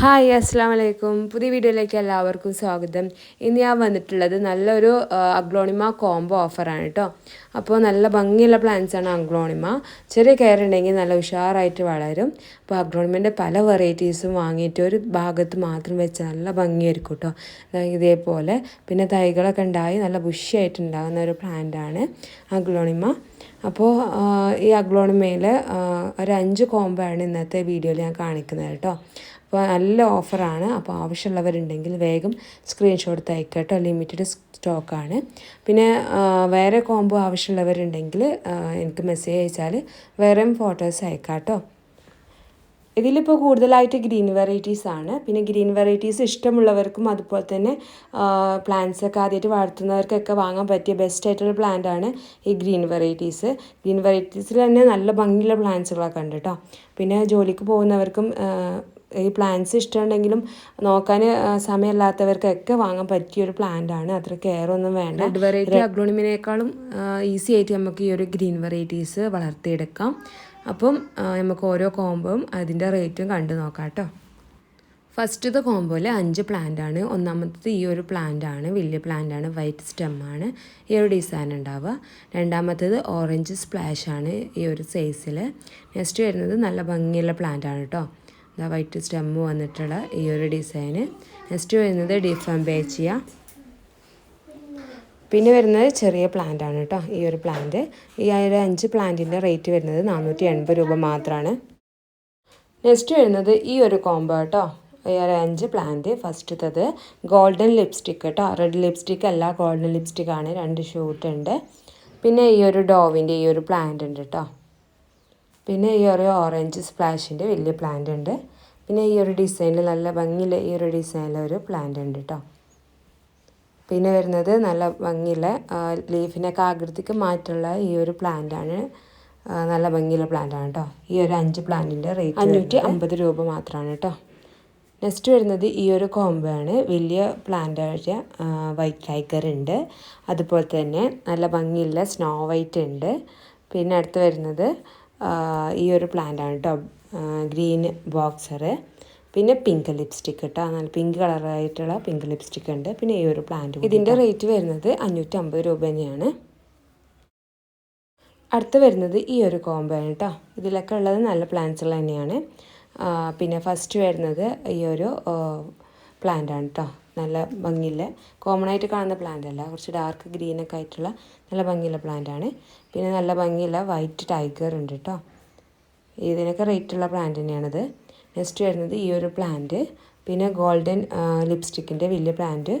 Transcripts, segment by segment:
Hi അസ്സാം വലൈക്കും പുതിയ വീഡിയോയിലേക്ക് എല്ലാവർക്കും സ്വാഗതം. ഇന്ന് ഞാൻ വന്നിട്ടുള്ളത് നല്ലൊരു അഗ്ലോണിമ കോംബോ ഓഫറാണ് കേട്ടോ. അപ്പോൾ നല്ല ഭംഗിയുള്ള ആണ് അഗ്ലോണിമ. ചെറിയ കെയർ ഉണ്ടെങ്കിൽ നല്ല ഉഷാറായിട്ട് വളരും. അപ്പോൾ അഗ്ലോണിമേന്റെ പല വെറൈറ്റീസും വാങ്ങിയിട്ട് ഒരു ഭാഗത്ത് മാത്രം വെച്ച് നല്ല ഭംഗിയായിരിക്കും കേട്ടോ. ഇതേപോലെ. പിന്നെ തൈകളൊക്കെ ഉണ്ടായി നല്ല ബുഷിയായിട്ട് ഉണ്ടാകുന്ന ഒരു പ്ലാന്റാണ് അഗ്ലോണിമ. അപ്പോൾ ഈ അഗ്ലോണിമയിൽ ഒരു അഞ്ച് കോംബോ ആണ് ഇന്നത്തെ വീഡിയോയിൽ ഞാൻ കാണിക്കുന്നത് കേട്ടോ. അപ്പോൾ നല്ല ഓഫറാണ്. അപ്പോൾ ആവശ്യമുള്ളവരുണ്ടെങ്കിൽ വേഗം സ്ക്രീൻഷോട്ട് അയക്കട്ടോ കേട്ടോ. ലിമിറ്റഡ് സ്റ്റോക്കാണ് പിന്നെ വേറെ കോംബോ ആവശ്യമുള്ളവരുണ്ടെങ്കിൽ എനിക്ക് മെസ്സേജ് അയച്ചാൽ വേറെയും ഫോട്ടോസ് അയക്കാട്ടോ കേട്ടോ. ഇതിലിപ്പോൾ കൂടുതലായിട്ട് ഗ്രീൻ വെറൈറ്റീസ് ആണ്. പിന്നെ ഗ്രീൻ വെറൈറ്റീസ് ഇഷ്ടമുള്ളവർക്കും അതുപോലെ തന്നെ പ്ലാന്റ്സ് ഒക്കെ ആദ്യമായിട്ട് വളർത്തുന്നവർക്കൊക്കെ വാങ്ങാൻ പറ്റിയ ബെസ്റ്റ് ആയിട്ടുള്ള പ്ലാന്റ് ആണ് ഈ ഗ്രീൻ വെറൈറ്റീസ് ഗ്രീൻ വെറൈറ്റീസിൽ തന്നെ നല്ല ഭംഗിയുള്ള പ്ലാന്റ്സുകളൊക്കെ ഉണ്ട് കേട്ടോ. പിന്നെ ജോലിക്ക് പോകുന്നവർക്കും ഈ പ്ലാന്റ്സ് ഇഷ്ടമുണ്ടെങ്കിലും നോക്കാൻ സമയമില്ലാത്തവർക്കൊക്കെ വാങ്ങാൻ പറ്റിയ ഒരു പ്ലാന്റ് ആണ്. അത്ര കെയർ ഒന്നും വേണ്ട. റെഡ് വെറൈറ്റി അഗ്ലോണിമിനേക്കാളും ഈസി ആയിട്ട് നമുക്ക് ഈ ഒരു ഗ്രീൻ വെറൈറ്റീസ് വളർത്തിയെടുക്കാം. അപ്പം നമുക്ക് ഓരോ കോമ്പോയും അതിന്റെ റേറ്റും കണ്ടു നോക്കാം കേട്ടോ. ഫസ്റ്റത്തെ കോമ്പോയിൽ അഞ്ച് പ്ലാന്റ് ആണ്. ഒന്നാമത്തത് ഈ ഒരു പ്ലാന്റ് ആണ്. വലിയ പ്ലാന്റ് ആണ്. വൈറ്റ് സ്റ്റെം ആണ്. ഈ ഒരു ഡിസൈൻ ഉണ്ടാവുക. രണ്ടാമത്തത് ഓറഞ്ച് സ്പ്ലാഷ് ആണ് ഈ ഒരു സൈസിൽ നെക്സ്റ്റ് വരുന്നത് നല്ല ഭംഗിയുള്ള പ്ലാന്റ് ആണ് കേട്ടോ. ഇതാ വൈറ്റ് സ്റ്റെമ്മ് വന്നിട്ടുള്ള ഈ ഒരു ഡിസൈന്. നെക്സ്റ്റ് വരുന്നത് ഡിഫംബേച്ചിയ പിന്നെ വരുന്നത് ചെറിയ പ്ലാന്റ് ആണ് കേട്ടോ ഈ ഒരു പ്ലാന്റ് ഈ ഒരു അഞ്ച് പ്ലാന്റിന്റെ റേറ്റ് വരുന്നത് നാനൂറ്റി എൺപത് രൂപ മാത്രമാണ് നെക്സ്റ്റ് വരുന്നത് ഈ ഒരു കോംബോ കേട്ടോ ഈ ഒരു അഞ്ച് പ്ലാന്റ് ഫസ്റ്റത്തത്. ഗോൾഡൻ ലിപ്സ്റ്റിക്ക് കേട്ടോ റെഡ് ലിപ്സ്റ്റിക്ക് അല്ല ഗോൾഡൻ ലിപ്സ്റ്റിക്കാണ് രണ്ട് ഷൂട്ട് ഉണ്ട്. പിന്നെ ഈ ഒരു ഡോവിന്റെ ഈ ഒരു പ്ലാന്റ് ഉണ്ട് കേട്ടോ പിന്നെ ഈ ഒരു ഓറഞ്ച് സ്പ്ലാഷിന്റെ വലിയ പ്ലാന്റ് ഉണ്ട്. പിന്നെ ഈ ഒരു ഡിസൈനിൽ നല്ല ഭംഗിയുള്ള ഈ ഒരു ഡിസൈനിലെ ഒരു പ്ലാന്റ് ഉണ്ട് കേട്ടോ പിന്നെ വരുന്നത് നല്ല ഭംഗിയുള്ള ലീഫിനൊക്കെ ആകൃതിക്ക് മാറ്റുള്ള ഈ ഒരു പ്ലാന്റാണ് നല്ല ഭംഗിയുള്ള പ്ലാന്റാണ് കേട്ടോ ഈ ഒരു അഞ്ച് പ്ലാന്റിന്റെ റേറ്റ് അഞ്ഞൂറ്റി അമ്പത് രൂപ മാത്രമാണ് കേട്ടോ നെക്സ്റ്റ് വരുന്നത് ഈ ഒരു കോംബോ ആണ്. വലിയ പ്ലാന്റ് ആയ വൈറ്റ് ടൈഗർ ഉണ്ട്. അതുപോലെ തന്നെ നല്ല ഭംഗിയുള്ള സ്നോ വൈറ്റ് ഉണ്ട്. പിന്നെ അടുത്ത് വരുന്നത് ഈ ഒരു പ്ലാന്റാണ് ആണ് കേട്ടോ ഗ്രീൻ ബോക്സർ പിന്നെ പിങ്ക് ലിപ്സ്റ്റിക് കേട്ടോ നല്ല പിങ്ക് കളറായിട്ടുള്ള പിങ്ക് ലിപ്സ്റ്റിക് ഉണ്ട്. പിന്നെ ഈ ഒരു പ്ലാന്റ് ഇതിന്റെ റേറ്റ് വരുന്നത് അഞ്ഞൂറ്റി അമ്പത് രൂപ തന്നെയാണ്. അടുത്ത് വരുന്നത് ഈ ഒരു കോംബോ ആണ് കേട്ടോ ഇതിലൊക്കെ ഉള്ളത് നല്ല പ്ലാന്റ്സുകൾ തന്നെയാണ്. പിന്നെ ഫസ്റ്റ് വരുന്നത് ഈ ഒരു പ്ലാന്റ് ആണ് കേട്ടോ നല്ല ഭംഗിയുള്ള കോമൺ ആയിട്ട് കാണുന്ന പ്ലാന്റ് അല്ല. കുറച്ച് ഡാർക്ക് ഗ്രീനൊക്കെ ആയിട്ടുള്ള നല്ല ഭംഗിയുള്ള പ്ലാന്റ് ആണ്. പിന്നെ നല്ല ഭംഗിയുള്ള വൈറ്റ് ടൈഗർ ഉണ്ട് കേട്ടോ ഇതിനൊക്കെ റേറ്റ് ഉള്ള പ്ലാന്റ് തന്നെയാണിത്. നെക്സ്റ്റ് വരുന്നത് ഈ ഒരു പ്ലാന്റ് പിന്നെ ഗോൾഡൻ ലിപ്സ്റ്റിക്കിന്റെ വലിയ പ്ലാന്റ്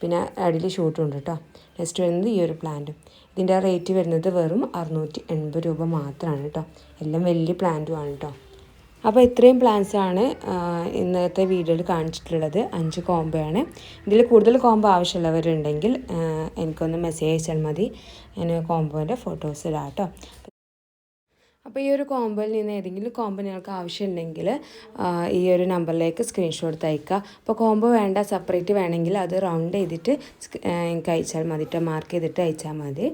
പിന്നെ അടിയിൽ ഷൂട്ടും ഉണ്ട് കേട്ടോ നെക്സ്റ്റ് വരുന്നത് ഈ ഒരു പ്ലാന്റ് ഇതിന്റെ റേറ്റ് വരുന്നത് വെറും അറുന്നൂറ്റി എൺപത് രൂപ മാത്രമാണ് കേട്ടോ എല്ലാം വലിയ പ്ലാന്റുമാണ് കേട്ടോ അപ്പോൾ ഇത്രയും പ്ലാൻസ് ആണ് ഇന്നത്തെ വീഡിയോയിൽ കാണിച്ചിട്ടുള്ളത്. അഞ്ച് കോംബോ ആണ്. ഇതിൽ കൂടുതൽ കോംബോ ആവശ്യമുള്ളവരുണ്ടെങ്കിൽ എനിക്കൊന്ന് മെസ്സേജ് അയച്ചാൽ മതി. ഞാൻ കോംബോന്റെ ഫോട്ടോസ് ഇടാം കേട്ടോ. അപ്പോൾ ഈ ഒരു കോംബോയിൽ നിന്ന് ഏതെങ്കിലും കോംബോ നിങ്ങൾക്ക് ആവശ്യമുണ്ടെങ്കിൽ ഈ ഒരു നമ്പറിലേക്ക് സ്ക്രീൻഷോട്ട് അയക്കുക അപ്പോൾ കോംബോ വേണ്ട സെപ്പറേറ്റ് വേണമെങ്കിൽ അത് റൗണ്ട് ചെയ്തിട്ട് എനിക്ക് അയച്ചാൽ മതി മാർക്ക് ചെയ്തിട്ട് അയച്ചാൽ മതി.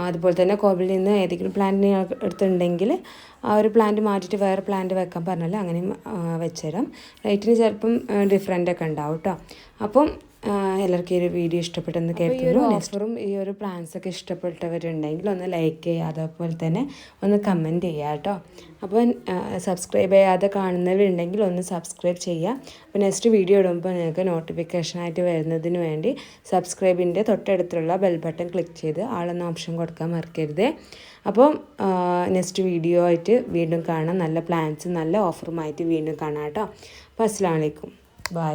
അതുപോലെ തന്നെ കോവിലിൽ നിന്ന് ഏതെങ്കിലും പ്ലാന്റ് എടുത്തിട്ടുണ്ടെങ്കിൽ ആ ഒരു പ്ലാന്റ് മാറ്റിയിട്ട് വേറെ പ്ലാന്റ് വെക്കാൻ പറഞ്ഞാൽ അങ്ങനെയും വെച്ചുതരാം റേറ്റിന് ചിലപ്പം ഡിഫറെന്റ് ഒക്കെ ഉണ്ടാവും കേട്ടോ അപ്പം എല്ലാവർക്കും ഈ ഒരു വീഡിയോ ഇഷ്ടപ്പെട്ടെന്ന് കേൾക്കുന്നു ഓഫറും ഈ ഒരു പ്ലാൻസ് ഒക്കെ ഇഷ്ടപ്പെട്ടവരുണ്ടെങ്കിൽ ഒന്ന് ലൈക്ക് ചെയ്യുക അതേപോലെ തന്നെ ഒന്ന് കമന്റ് ചെയ്യുക കേട്ടോ. അപ്പോൾ സബ്സ്ക്രൈബ് ചെയ്യാതെ കാണുന്നവരുണ്ടെങ്കിൽ ഒന്ന് സബ്സ്ക്രൈബ് ചെയ്യുക. അപ്പോൾ നെക്സ്റ്റ് വീഡിയോ ഇടുമ്പോൾ നിങ്ങൾക്ക് നോട്ടിഫിക്കേഷനായിട്ട് വരുന്നതിന് വേണ്ടി സബ്സ്ക്രൈബിന്റെ തൊട്ടടുത്തുള്ള ബെൽ ബട്ടൺ ക്ലിക്ക് ചെയ്ത് ആളെന്ന ഓപ്ഷൻ കൊടുക്കാൻ മറക്കരുത്. അപ്പോൾ നെക്സ്റ്റ് വീഡിയോ ആയിട്ട് വീണ്ടും കാണാം. നല്ല പ്ലാൻസ് നല്ല ഓഫറുമായിട്ട് വീണ്ടും കാണാം കേട്ടോ. അപ്പോൾ അസ്സാം വലൈക്കും ബൈ